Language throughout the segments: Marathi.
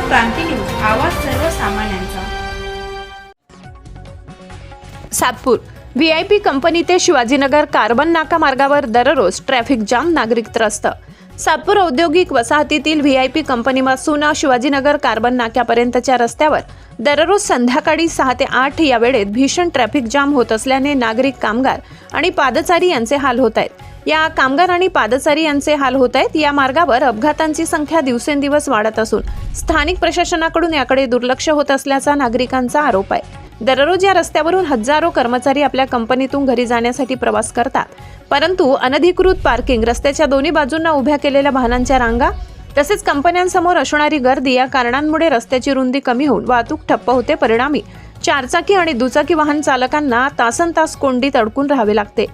क्रांती न्यूज आवाज सर्वसामान्यांचा. Satpur V I P company ते शिवाजीनगर कार्बन नाका मार्गावर दररोज ट्रॅफिक जाम नागरिक त्रस्त. सातपूर औद्योगिक वसाहतीतील व्ही आय पी कंपनीपासून शिवाजीनगर कार्बन नाक्यापर्यंतच्या रस्त्यावर दररोज संध्याकाळी सहा ते आठ या वेळेत भीषण ट्रॅफिक जाम होत असल्याने नागरिक कामगार आणि पादचारी यांचे हाल होत आहेत. या कामगार आणि पादचारी यांचे हाल होत आहेत. या मार्गावर अपघातांची संख्या दिवसेंदिवस वाढत असून स्थानिक प्रशासनाकडून याकडे दुर्लक्ष होत असल्याचा नागरिकांचा आरोप आहे. दररोज या रस्त्यावरून हजारो कर्मचारी आपल्या कंपनीतून घरी जाण्यासाठी प्रवास करतात. परंतु अनधिकृत पार्किंग रस्त्याच्या दोन्ही बाजूंना उभ्या केलेल्या वाहनांच्या रांगा तसेच कंपन्यांसमोर असणारी गर्दी या कारणांमुळे रस्त्याची रुंदी कमी होऊन वाहतूक ठप्प होते. परिणामी चारचाकी आणि दुचाकी वाहन चालकांना तासन तास कोंडीत अडकून राहावे लागते.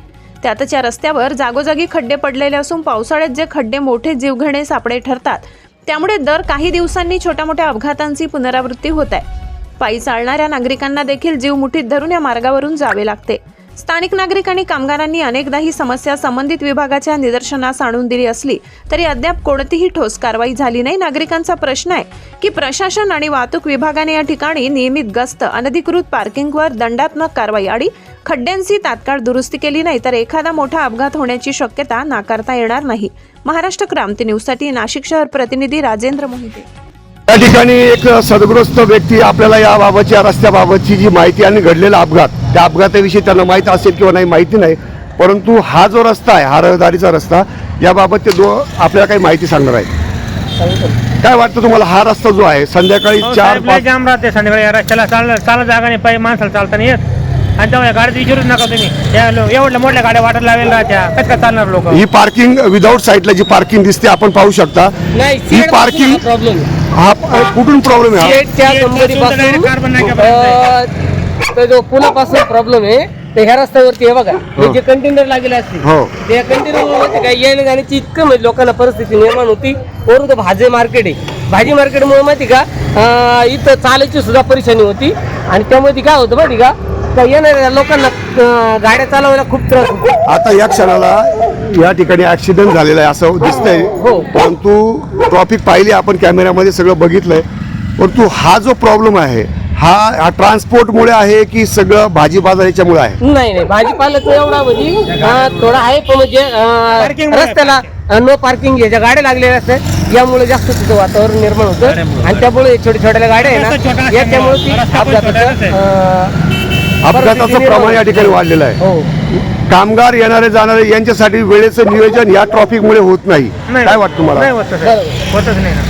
त्यातच या रस्त्यावर जागोजागी खड्डे पडलेले असून पावसाळ्यात जे खड्डे मोठे जीवघेणे सापडे ठरतात त्यामुळे दर काही दिवसांनी छोट्या मोठ्या अपघातांची पुनरावृत्ती होत आहे. पायी चालणाऱ्या नागरिकांना देखील जीव मुठीत धरून या मार्गावरून जावे लागते. स्थानिक नागरिक आणि कामगारांनी अनेकदा ही समस्या संबंधित विभागाच्या निदर्शनास आणून दिली असली तरी अद्याप कोणतीही ठोस कारवाई झाली नाही. नागरिकांचा प्रश्न आहे की प्रशासन आणि वाहतूक विभागाने या ठिकाणी नियमित गस्त अनधिकृत पार्किंगवर दंडात्मक कारवाई आणि खड्ड्यांची तात्काळ दुरुस्ती केली नाही तर एखादा मोठा अपघात होण्याची शक्यता नाकारता येणार नाही. महाराष्ट्र क्रांती न्यूजसाठी नाशिक शहर प्रतिनिधी राजेंद्र मोहिते. या ठिकाणी एक सदग्रस्त व्यक्ती आपल्याला याबाबतची या रस्त्याबाबतची जी माहिती आणि घडलेला अपघात त्या अपघाताविषयी त्यांना माहीत असेल किंवा नाही माहिती नाही परंतु हा जो रस्ता आहे हा रहदारीचा रस्ता याबाबत ते दो आपल्याला काही माहिती सांगणार आहे काय वाटतं तुम्हाला हा रस्ता जो आहे संध्याकाळी हो, चार जाम राहते संध्याकाळी या रस्त्याला. चाल चालत जागा नाही पाहिजे माणसाला चालता नाही येत. आणि तेव्हा या गाडीत विचारूच नका तुम्ही. एवढ्या मोठ्या गाड्या वाटत लावेल राहत्या कसं काय चालणार लोक? ही पार्किंग विदाऊट साईडला जी पार्किंग दिसते आपण पाहू शकता. नाही ही पार्किंग प्रॉब्लेम हा कुठून प्रॉब्लेम आहे हा? तर तर जो पुलापासून प्रॉब्लेम आहे तर ह्या रस्त्यावरती हे बघा. हे. जे कंटेनर लागले असते हो. त्या कंटेनर काय यायला जाण्याची इतकं म्हणजे लोकांना परिस्थिती निर्माण होती. वरून तो भाजी मार्केट आहे. भाजी मार्केटमुळे माहिती का अं, इथं चालायची सुद्धा परेशानी होती. आणि त्यामध्ये काय होतं माहिती का त्या येणाऱ्या लोकांना अं, गाड्या चालवायला खूप त्रास होतो. आता या क्षणाला या ठिकाणी ऍक्सिडेंट झालेला आहे असं दिसतंय. हो. परंतु ट्रॉफिक पाहिली आपण कॅमेऱ्यामध्ये सगळं बघितलंय. परंतु हा जो प्रॉब्लेम आहे हा हा ट्रान्सपोर्टमुळे आहे की सगळं भाजी बाजार याच्यामुळे आहे? नाही नाही. भाजीपाल्याचं एवढा म्हणजे अं, थोडा आहे पण म्हणजे अं, रस्त्याला नो पार्किंग याच्या गाड्या लागलेल्या असतात यामुळे जास्त तिथं वातावरण निर्माण होतं. आणि त्यामुळे छोट्या छोट्या गाड्या आहे ना याच्यामुळे ती अपघाताचं अं, अपघाताचं प्रमाण या ठिकाणी वाढलेलं आहे. हो. कामगार येणारे जाणारे यांच्यासाठी वेळेचं नियोजन या ट्रॉफिकमुळे होत नाही. नाही काय वाटतं नाही तुम्हाला. होतच नाही ना.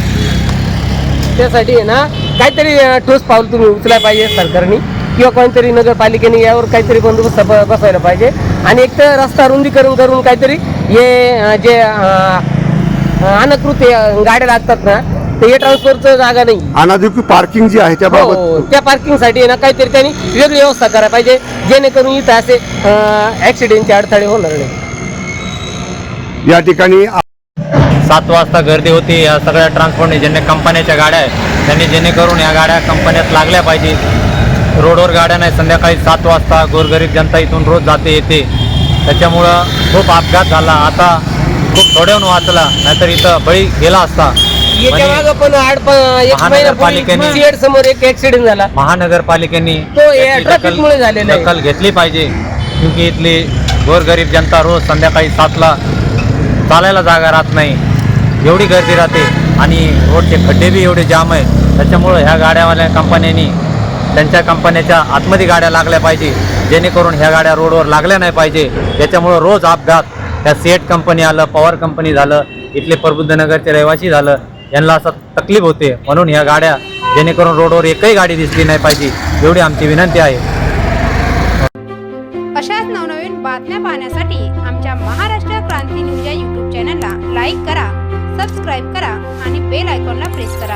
त्यासाठी आहे ना काहीतरी अं, ठोस पाऊल तुम्ही उचलाय पाहिजे सरकारने किंवा कोणतरी नगरपालिकेने यावर काहीतरी बंदोबस्त ब- बसवायला पाहिजे. आणि एक तर रस्ता रुंदीकरण करून काहीतरी हे अं, जे हे, अं, गाड्या लागतात ना ते हे ट्रान्सफरचं जागा नाही. अनाधिकृत पार्किंग जी आहे हो त्याबाबत त्या पार्किंगसाठी आहे ना काहीतरी त्यांनी वेगळी व्यवस्था करायला पाहिजे जेणेकरून इथं असे ऍक्सिडेंटचे अडथळे होणार नाही. या ठिकाणी सात वाजता गर्दी होती. या सगळ्या ट्रान्सपोर्टने ज्यांनी कंपन्याच्या गाड्या आहेत त्यांनी जेणेकरून या गाड्या कंपन्यात लागल्या पाहिजे. रोडवर गाड्या नाही. संध्याकाळी सात वाजता गोरगरीब जनता इथून रोज जाते येते. त्याच्यामुळं खूप अपघात झाला. आता खूप थोड्याहून वाचला. नाहीतर इथं बळी गेला असता. याच्या मागं पण आठ प- एक महानगरपालिकेने- महिन्यापूर्वी CED समोर एक ऍक्सिडेंट झाला. महानगरपालिकेनी तो या याची traffic मुळे झालेला आहे. दखल घेतली पाहिजे. क्योंकि इथली गोरगरीब जनता रोज संध्याकाळी सातला चालायला जागा राहत नाही. एवढी गर्दी राहते आणि रोडचे खड्डे बी एवढे जाम आहेत. त्याच्यामुळं ह्या गाड्यावाल्या कंपन्यांनी त्यांच्या कंपन्याच्या आतमध्ये गाड्या लागल्या पाहिजे. जेणेकरून ह्या गाड्या रोडवर लागल्या नाही पाहिजे. याच्यामुळं रोज अपघात. ह्या सेट कंपनी आलं पॉवर कंपनी झालं इथले प्रबुद्धनगरचे रहिवासी झालं. यांना असं तकलीफ होते म्हणून ह्या गाड्या जेणेकरून रोडवर एकही गाडी दिसली नाही पाहिजे एवढी आमची विनंती आहे. अशाच नवनवीन बातम्या पाहण्यासाठी आमच्या महाराष्ट्र क्रांती न्यूज या यूट्यूब चॅनलला लाईक करा सबस्क्राईब करा आणि बेल आयकॉनला प्रेस करा.